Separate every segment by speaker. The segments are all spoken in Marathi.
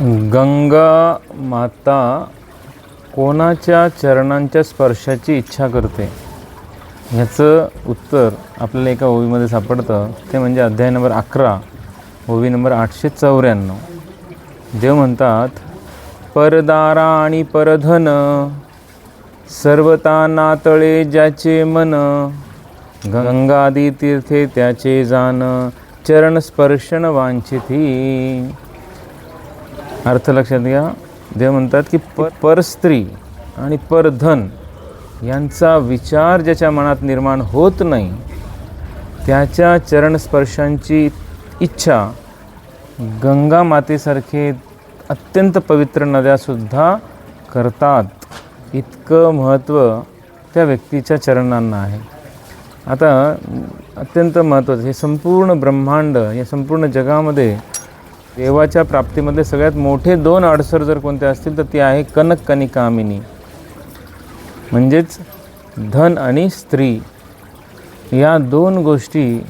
Speaker 1: गंगा माता कोणाच्या चरणांच्या स्पर्शाची इच्छा करते? ह्याचं उत्तर आपल्याला एका ओवीमध्ये सापडतं. ते म्हणजे अध्याय नंबर अकरा ओवी नंबर आठशे चौऱ्याण्णव. देव म्हणतात परदारा आणि परधन सर्वता नातळे ज्याचे मन गंगादी तीर्थे त्याचे जाण चरण स्पर्शन वांछिती. अर्थ लक्षात घ्या. देव म्हणतात की पर परस्त्री आणि परधन यांचा विचार ज्याच्या मनात निर्माण होत नाही त्याच्या चरणस्पर्शांची इच्छा गंगा मातेसारखे अत्यंत पवित्र नद्यासुद्धा करतात. इतकं महत्त्व त्या व्यक्तीच्या चरणांना आहे. आता अत्यंत महत्त्वाचं हे संपूर्ण ब्रह्मांड या संपूर्ण जगामध्ये देवाच्या प्राप्तीमध्ये सगळ्यात मोठे दोन अडसर जर कोणते असतील तर ती आहे कनक कनिकामिनी. म्हणजेच धन आणि स्त्री. या दोन गोष्टी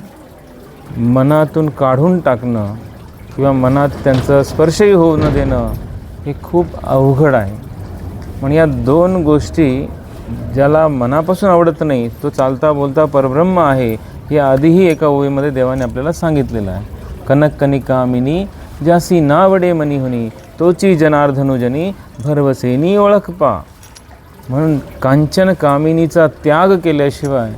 Speaker 1: मनातून काढून टाकणं किंवा मनात त्यांचा स्पर्शही होऊ न देणं हे खूप अवघड आहे. पण या दोन गोष्टी ज्याला मनापासून आवडत नाही तो चालता बोलता परब्रह्म आहे हे आधीही एका ओळीमध्ये देवाने आपल्याला सांगितलेलं आहे. कनक कनिकामिनी ज्यासी नावडे मनी होनी तोची जनार्दनुजनी भरवसेनी ओळख पा म्हणून कांचन कामिनीचा त्याग केल्याशिवाय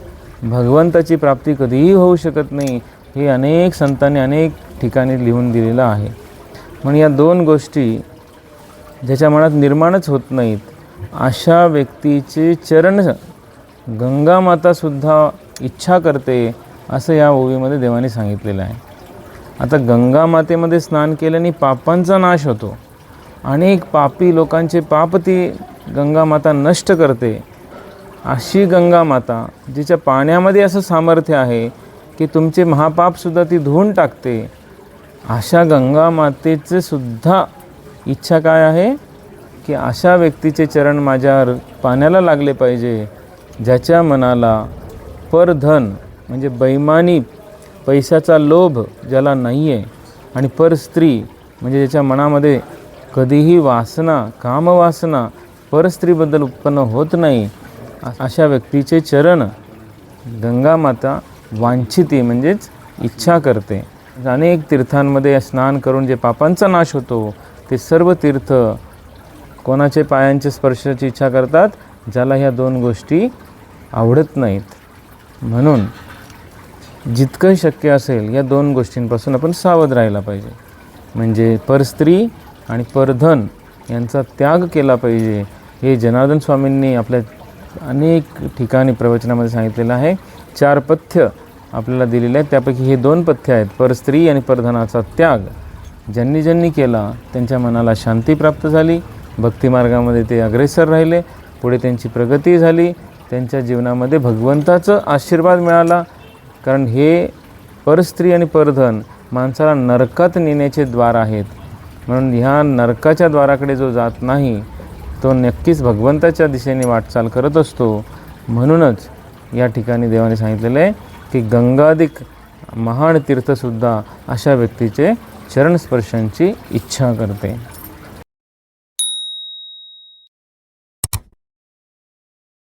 Speaker 1: भगवंताची प्राप्ती कधीही होऊ शकत नाही हे अनेक संतांनी अनेक ठिकाणी लिहून दिलेलं आहे म्हणून या दोन गोष्टी ज्याच्या मनात निर्माणच होत नाहीत अशा व्यक्तीचे चरण गंगामातासुद्धा इच्छा करते असं या ओवीमध्ये देवाने सांगितलेलं आहे आता गंगा मातेमध्ये स्नान केल्याने पापांचा नाश होतो. अनेक पापी लोकांचे पाप ती गंगा माता नष्ट करते. अशी गंगा माता जिच्या पाण्यामध्ये असं सामर्थ्य आहे की तुमचे महापापसुद्धा ती धुवून टाकते. अशा गंगा मातेचे सुद्धा इच्छा काय आहे? की अशा व्यक्तीचे चरण माझ्या पाण्याला लागले पाहिजे ज्याच्या मनाला परधन म्हणजे बैमानी पैशाचा लोभ ज्याला नाही आहे आणि पर स्त्री म्हणजे ज्याच्या मनामध्ये कधीही वासना कामवासना परस्त्रीबद्दल उत्पन्न होत नाही अशा व्यक्तीचे चरण गंगामाता वांछिती म्हणजेच इच्छा करते. अनेक तीर्थांमध्ये स्नान करून जे पापांचा नाश होतो ते सर्व तीर्थ कोणाचे पायांचे स्पर्शाची इच्छा करतात ज्याला ह्या दोन गोष्टी आवडत नाहीत. म्हणून जितकं शक्य असेल या दोन गोष्टींपासून आपण सावध राहायला पाहिजे. म्हणजे परस्त्री आणि परधन यांचा त्याग केला पाहिजे हे जनार्दन स्वामींनी आपल्या अनेक ठिकाणी प्रवचनामध्ये सांगितलेलं आहे. चार पथ्य आपल्याला दिलेले आहेत. त्यापैकी हे दोन पथ्य आहेत. परस्त्री आणि परधनाचा त्याग. ज्यांनी ज्यांनी केला त्यांच्या मनाला शांती प्राप्त झाली. भक्तिमार्गामध्ये ते अग्रेसर राहिले. पुढे त्यांची प्रगती झाली. त्यांच्या जीवनामध्ये भगवंताचं आशीर्वाद मिळाला. कारण हे परस्त्री आणि परधन माणसाला नरकात नेण्याचे द्वार आहेत. म्हणून ह्या नरकाच्या द्वाराकडे जो जात नाही तो नक्कीच भगवंताच्या दिशेने वाटचाल करत असतो. म्हणूनच या ठिकाणी देवाने सांगितलेलं आहे की गंगाधिक महान तीर्थसुद्धा अशा व्यक्तीचे चरणस्पर्शांची इच्छा करते.